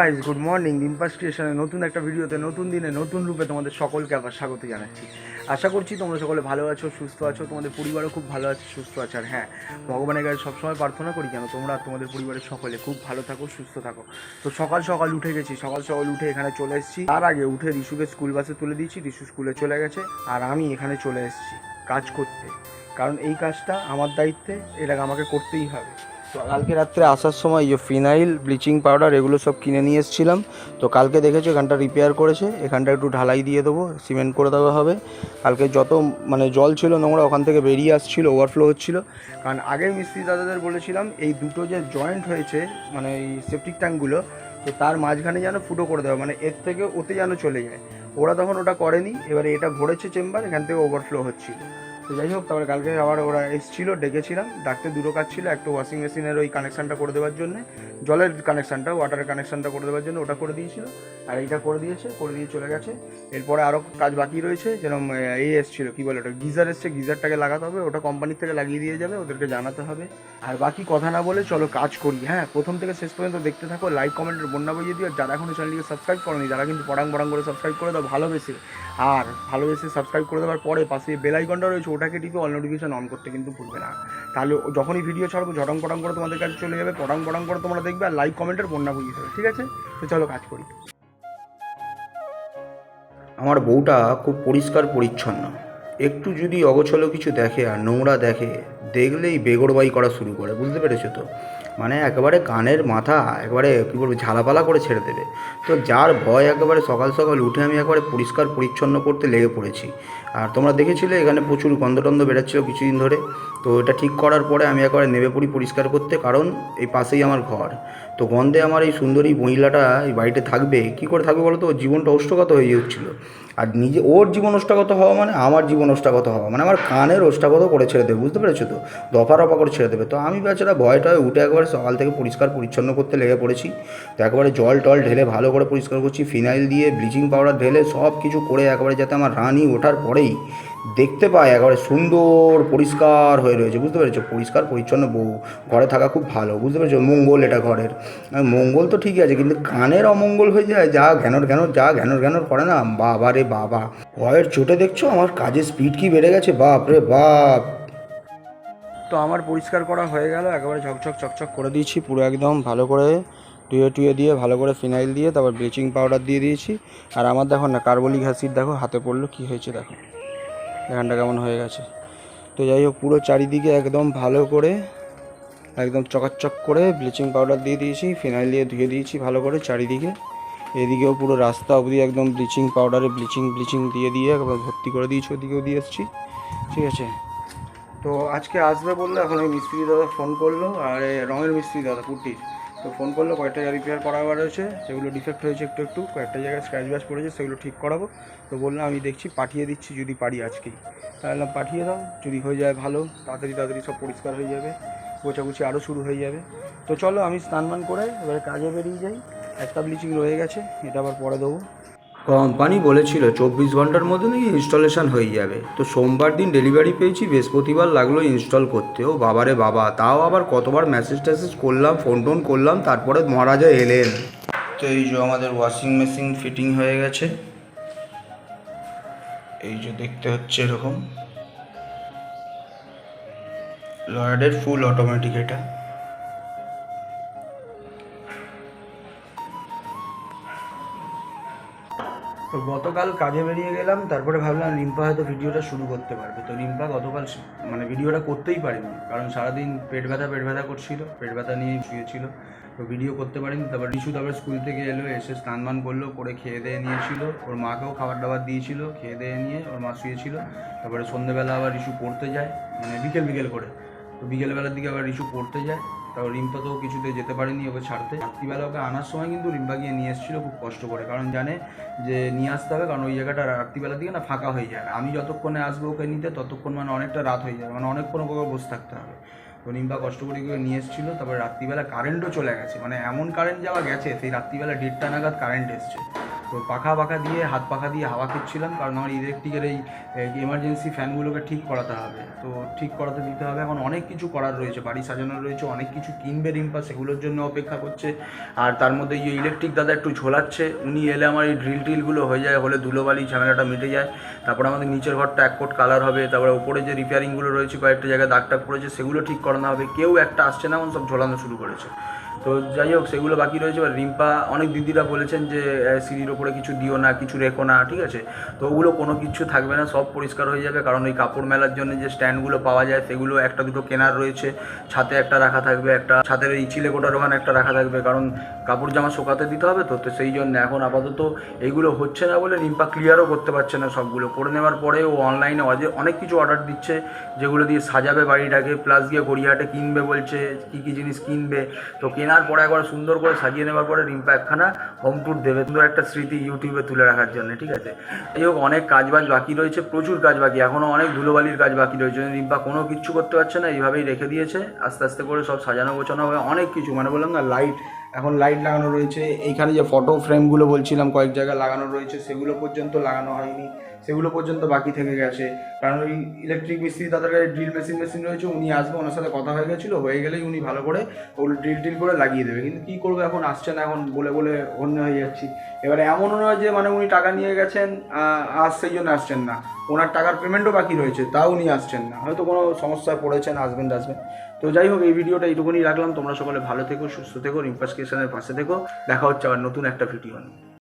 Guys good morning ডিম্পাস নতুন একটা ভিডিওতে নতুন দিনে, নতুন রূপে তোমাদের সকলকে আবার স্বাগত জানাচ্ছি। আশা করছি তোমরা সকলে ভালো আছো, সুস্থ আছো, তোমাদের পরিবারও খুব ভালো আছে, সুস্থ আছে। আর হ্যাঁ ভগবানের কাছে সবসময় প্রার্থনা করি কেন তোমরা তোমাদের পরিবারের সকলে খুব ভালো থাকো, সুস্থ থাকো। তো সকাল সকাল উঠে গেছি, সকাল সকাল উঠে এখানে চলে এসেছি। তার আগে উঠে রিশুকে স্কুল বাসে তুলে দিয়েছি, রিশু স্কুলে চলে গেছে। আর আমি এখানে চলে এসেছি কাজ করতে। কারণ এই কাজটা আমার দায়িত্বে এটাকে আমাকে করতেই হবে। কালকে রাত্রে আসার সময় যে ফিনাইল, ব্লিচিং পাউডার এগুলো সব কিনে নিয়ে এসেছিলাম। তো কালকে দেখেছি এখানটা রিপেয়ার করেছে। এখানটা একটু ঢালাই দিয়ে দেবো সিমেন্ট করে দেওয়া হবে। কালকে যত মানে জল ছিল নোংরা ওখান থেকে বেরিয়ে আসছিল ওভারফ্লো হচ্ছিল। কারণ আগে মিস্ত্রি দাদাদের বলেছিলাম, এই দুটো যে জয়েন্ট হয়েছে মানে এই সেপটিক ট্যাঙ্কগুলো তো তার মাঝখানে যেন ফুটো করে দেওয়া মানে এর থেকে ওতে যেন চলে যায়। ওরা তখন ওটা করেনি, এবারে এটা ভরেছে চেম্বার এখান থেকে ওভারফ্লো হচ্ছিল। তো যাই হোক, তারপরে কালকে আবার ওরা এসেছিল, ডেকেছিলাম। ডাকতে দুটো কাজ ছিল, একটা ওয়াশিং মেশিনের ওই কানেকশানটা করে দেওয়ার জন্য, জলের কানেকশানটা ওয়াটারের কানেকশানটা করে দেওয়ার জন্য ওটা করে দিয়েছিল। আর এইটা করে দিয়েছে, করে দিয়ে চলে গেছে। এরপরে আরও কাজ বাকি রয়েছে যেরকম এই এসছিল, কী বলে ওটা, গিজার এসছে, গিজারটাকে লাগাতে হবে, ওটা কোম্পানির থেকে লাগিয়ে দিয়ে যাবে, ওদেরকে জানাতে হবে। আর বাকি কথা না বলে চলো কাজ করি হ্যাঁ প্রথম থেকে শেষ পর্যন্ত দেখতে থাকো লাইক কমেন্টের বন্যা বইয়ে দিও যারা এখনও চ্যানেলটিকে সাবস্ক্রাইব করনি তারা কিন্তু পড়াং পড়াং করে সাবস্ক্রাইব করে দাও, ভালোবেসে। আর ভালোবেসে সাবস্ক্রাইব করে দেওয়ার পরে পাশে বেল আইকনটা রয়েছে, ওটাকে টিপে অল নোটিফিকেশন অন করতে কিন্তু ভুলবে না। তাহলে যখনই ভিডিও ছাড়বো, ঝটং পটং করে তোমাদের কাছে চলে যাবে, পটং পটং করে তোমরা দেখবে, আর লাইক কমেন্টের বন্যা বুঝিয়ে দেবে, ঠিক আছে? তো চলো কাজ করি। আমার বউটা খুব পরিষ্কার পরিচ্ছন্ন। একটু যদি অগছলো কিছু দেখে আর নোংরা দেখে, দেখলেই বেগরবাই করা শুরু করে, বুঝতে পেরেছ তো? মানে একেবারে কানের মাথা একবারে, কী বলব, ঝালাপালা করে ছেড়ে দেবে। তো যার ভয় একেবারে সকাল সকাল উঠে আমি একবারে পরিষ্কার পরিচ্ছন্ন করতে লেগে পড়েছি। আর তোমরা দেখেছিলে, এখানে প্রচুর গন্ধ টন্ধ বেরোচ্ছিলো কিছুদিন ধরে। তো এটা ঠিক করার পরে আমি একবারে নেবে পড়ি পরিষ্কার করতে, কারণ এই পাশেই আমার ঘর। তো গন্ধে আমার এই সুন্দরী মহিলাটা এই বাড়িতে থাকবে। কি করে থাকবে বলো তো? জীবনটা অষ্টগত হয়ে যাচ্ছিল। আর নিজে, ওর জীবন অষ্টাগত হওয়া মানে আমার জীবন অষ্টাগত হওয়া মানে আমার কানের অষ্টাগত করে ছেড়ে দেবে, বুঝতে পেরেছ তো? দফা রফা করে ছেড়ে দেবে। তো আমি বেচারা ভয়টায় উঠে একবারে সকাল থেকে পরিষ্কার পরিচ্ছন্ন করতে লেগে পড়েছি। তো একবারে জল টল ঢেলে ভালো করে পরিষ্কার করছি, ফিনাইল দিয়ে, ব্লিচিং পাউডার ঢেলে সব কিছু করে একবারে যাতে আমার রানি ওঠার পরেই দেখতে পায়, একেবারে সুন্দর, পরিষ্কার হয়ে রয়েছে, বুঝতে পেরেছ? পরিষ্কার, পরিচ্ছন্ন বউ, ঘরে থাকা খুব ভালো, বুঝতে পেরেছ? মঙ্গল এটা ঘরের। মঙ্গল তো ঠিকই আছে, কিন্তু কানের অমঙ্গল হয়ে যায়, যা ঘ্যানর ঘ্যানর, যা ঘ্যানর ঘ্যানর করে না? বাবা রে বাবা। ভয়ের চোটে দেখছ? আমার কাজের স্পিড কি বেড়ে গেছে? বাপ রে বাপ। তো আমার পরিষ্কার করা হয়ে গেল, একেবারে ঝকঝক, চকচক করে দিয়েছি, পুরো একদম ভালো করে টুয়ে টুয়ে দিয়ে, ভালো করে ফিনাইল দিয়ে, তারপর ব্লিচিং পাউডার দিয়ে দিয়েছি। আর আমার দেখো না, কার্বলিক অ্যাসিড দেখো, হাতে পড়ল, কি হয়েছে দেখো। এখানটা কেমন হয়ে গেছে? তো যাই হোক, পুরো চারিদিকে একদম ভালো করে, একদম চকাচক করে ব্লিচিং পাউডার দিয়ে দিয়েছি, ফিনাইল দিয়ে ধুয়ে দিয়েছি ভালো করে চারিদিকে। এদিকেও পুরো রাস্তা অবধি একদম ব্লিচিং পাউডারে ব্লিচিং ব্লিচিং দিয়ে দিয়ে একবার ভর্তি করে দিয়েছি, ওদিকেও দিয়ে এসেছি। ঠিক আছে? তো আজকে আসবে বলল এখন ওই মিস্ত্রি দাদা ফোন করল, আর রঙের মিস্ত্রি দাদা পুটির তো ফোন করল, কয়েকটা জায়গা রিপেয়ার করাবার রয়েছে, সেগুলো ডিফেক্ট হয়েছে একটু একটু, কয়েকটা জায়গায় স্ক্র্যাচ ব্যাচ পড়েছে, সেগুলো ঠিক করাবো। তো বললাম, আমি দেখছি, পাঠিয়ে দিচ্ছি যদি পারি আজকেই। তাহলে পাঠিয়ে দাও, যদি হয়ে যায় ভালো, তাড়াতাড়ি তাড়াতাড়ি সব পরিষ্কার হয়ে যাবে, গোছাগুছি আরও শুরু হয়ে যাবে। তো চলো, আমি স্নান করে এবারে কাজে বেরিয়ে যাই। একটা ব্লিচিং রয়ে গেছে, এটা আবার পরে দেবো। কোম্পানি বলেছিল, চব্বিশ ঘণ্টার মধ্যে নাকি ইনস্টলেশন হয়ে যাবে। তো সোমবার দিন ডেলিভারি পেয়েছি, বৃহস্পতিবার লাগল ইনস্টল করতে। ও বাবারে বাবা, তাও আবার কতবার মেসেজ টেসেজ করলাম ফোন টোন করলাম, তারপরে মহারাজা এলেন। তো এই যে আমাদের ওয়াশিং মেশিন ফিটিং হয়ে গেছে। এই যে দেখতে হচ্ছে এরকম। লয়েডের ফুল অটোমেটিক এটা। তো গতকাল কাজে বেরিয়ে গেলাম, তারপরে ভাবলাম রিম্পা হয়তো ভিডিওটা শুরু করতে পারবে। তো রিম্পা গতকাল মানে ভিডিওটা করতেই পারেনি, কারণ সারাদিন পেট ব্যথা পেট ব্যথা করছিল, পেট ব্যথা নিয়ে শুয়েছিল। তো ভিডিও করতে পারেনি, তারপর রিশু তারপর স্কুল থেকে এলো, এসে স্নান বান করল, করে খেয়ে দিয়ে নিয়েছিল। ওর মাকেও খাবার দাবার দিয়েছিল, খেয়ে দিয়ে নিয়ে ওর মা শুয়েছিল। তারপরে সন্ধ্যেবেলা আবার রিশু পড়তে যায় মানে বিকেল বিকেল করে। তো বিকেলবেলার দিকে আবার রিশু পড়তে যায়। তারপর রিম্পা তো কিছুতে যেতে পারেনি ওকে ছাড়তে। রাত্রিবেলা ওকে আনার সময় কিন্তু রিম্পা গিয়ে নিয়ে এসেছিল খুব কষ্ট করে। কারণ জানে যে নিয়ে আসতে হবে, কারণ ওই জায়গাটা রাত্রিবেলা দিকে না ফাঁকা হয়ে যায়। আমি যতক্ষণে আসব ওকে নিতে, ততক্ষণ মানে অনেকটা রাত হয়ে যাবে মানে অনেকক্ষণ ওকে বসে থাকতে হবে। তো রিম্পা কষ্ট করে গিয়ে নিয়ে এসেছিল, তারপরে রাত্রিবেলা কারেন্টও চলে গেছে। মানে এমন কারেন্ট যাওয়া গেছে, সেই রাত্রিবেলা দেড়টা নাগাদ কারেন্ট এসছে। তো পাখা পাখা দিয়ে, হাত পাখা দিয়ে হাওয়া খেচ্ছিলাম, কারণ আমার ইলেকট্রিকের এই এমার্জেন্সি ফ্যানগুলোকে ঠিক করাতে হবে। তো ঠিক করাতে দিতে হবে। এখন অনেক কিছু করার রয়েছে, বাড়ি সাজানো রয়েছে, অনেক কিছু কিনবে রিম্পা, সেগুলোর জন্য অপেক্ষা করছে। আর তার মধ্যে এই ইলেকট্রিক দাদা একটু ঝোলাচ্ছে, উনি এলে আমার এই ড্রিল টিলগুলো হয়ে যায়, হলে ধুলোবালি, ঝামেলাটা মিটে যায়। তারপরে আমাদের নিচের ঘরটা এক কোট কালার হবে, তারপরে উপরে যে রিপেয়ারিংগুলো রয়েছে, কয়েকটা জায়গায় দাগ টাগ পড়েছে, সেগুলো ঠিক করানো হবে। কেউ একটা আসছে না, এখন সব ঝোলানো শুরু করেছে। তো যাই হোক, সেগুলো বাকি রয়েছে। এবার রিম্পা, অনেক দিদিরা বলেছেন যে সিঁড়ির ওপরে কিছু দিও না, কিছু রেখো না, ঠিক আছে? তো ওগুলো কোনো কিছু থাকবে না, সব পরিষ্কার হয়ে যাবে। কারণ ওই কাপড় মেলার জন্য যে স্ট্যান্ডগুলো পাওয়া যায়, সেগুলো একটা দুটো কেনার রয়েছে। ছাতে একটা রাখা থাকবে, একটা ছাতের এই চিলে কোটার ওখানে একটা রাখা থাকবে। কারণ কাপড় জামা শোকাতে দিতে হবে তো তো সেই জন্য এখন আপাতত এইগুলো হচ্ছে না বলে রিম্পা ক্লিয়ারও করতে পারছে না সবগুলো। করে নেওয়ার পরে ও অনলাইনে অনেক কিছু অর্ডার দিচ্ছে, যেগুলো দিয়ে সাজাবে বাড়িটাকে প্লাস গিয়ে গড়িয়াহাটে কিনবে বলছে, কী কী জিনিস কিনবে। তো কেনার পরে একবার সুন্দর করে সাজিয়ে নেওয়ার পরে রিম্পা একখানা হোম ট্যুর দেবে। সুন্দর একটা স্মৃতি ইউটিউবে তুলে রাখার জন্য, ঠিক আছে? এই হোক, অনেক কাজ বাজ বাকি রয়েছে, প্রচুর কাজ বাকি এখনও অনেক ধুলোবালির কাজ বাকি রয়েছে রিম্পা কোনো কিচ্ছু করতে পারছে না, এইভাবেই রেখে দিয়েছে। আস্তে আস্তে করে সব সাজানো গোছানো হবে অনেক কিছু মানে বললাম না লাইট এখন লাইট লাগানো রয়েছে। এইখানে যে ফটো ফ্রেমগুলো বলছিলাম, কয়েক জায়গায় লাগানো রয়েছে, সেগুলো পর্যন্ত লাগানো হয়নি। সেগুলো পর্যন্ত বাকি থেকে গেছে। কারণ ওই ইলেকট্রিক মিস্ত্রি তাদের কাছে ড্রিল মেশিন মেশিন রয়েছে, উনি আসবে, ওনার সাথে কথা হয়ে গেছিল, হয়ে গেলেই উনি ভালো করে ওগুলো ড্রিল টিল করে লাগিয়ে দেবে। কিন্তু কী করব এখন? আসছে না এখন, বলে বলে অন্য হয়ে যাচ্ছি। এবারে এমনও নয় যে মানে উনি টাকা নিয়ে গেছেন আজ সেই জন্য আসছেন না। ওনার টাকার পেমেন্টও বাকি রয়েছে, তাও উনি আসছেন না। হয়তো কোনো সমস্যায় পড়েছেন, আসবেন আসবেন। তো যাই হোক, এই ভিডিওটা এইটুকুনি রাখলাম। তোমরা সকলে ভালো থেকো, সুস্থ থেকো, রিম্পাস পাশে থেকো। দেখা হচ্ছে আবার নতুন একটা ভিডিও নিয়ে।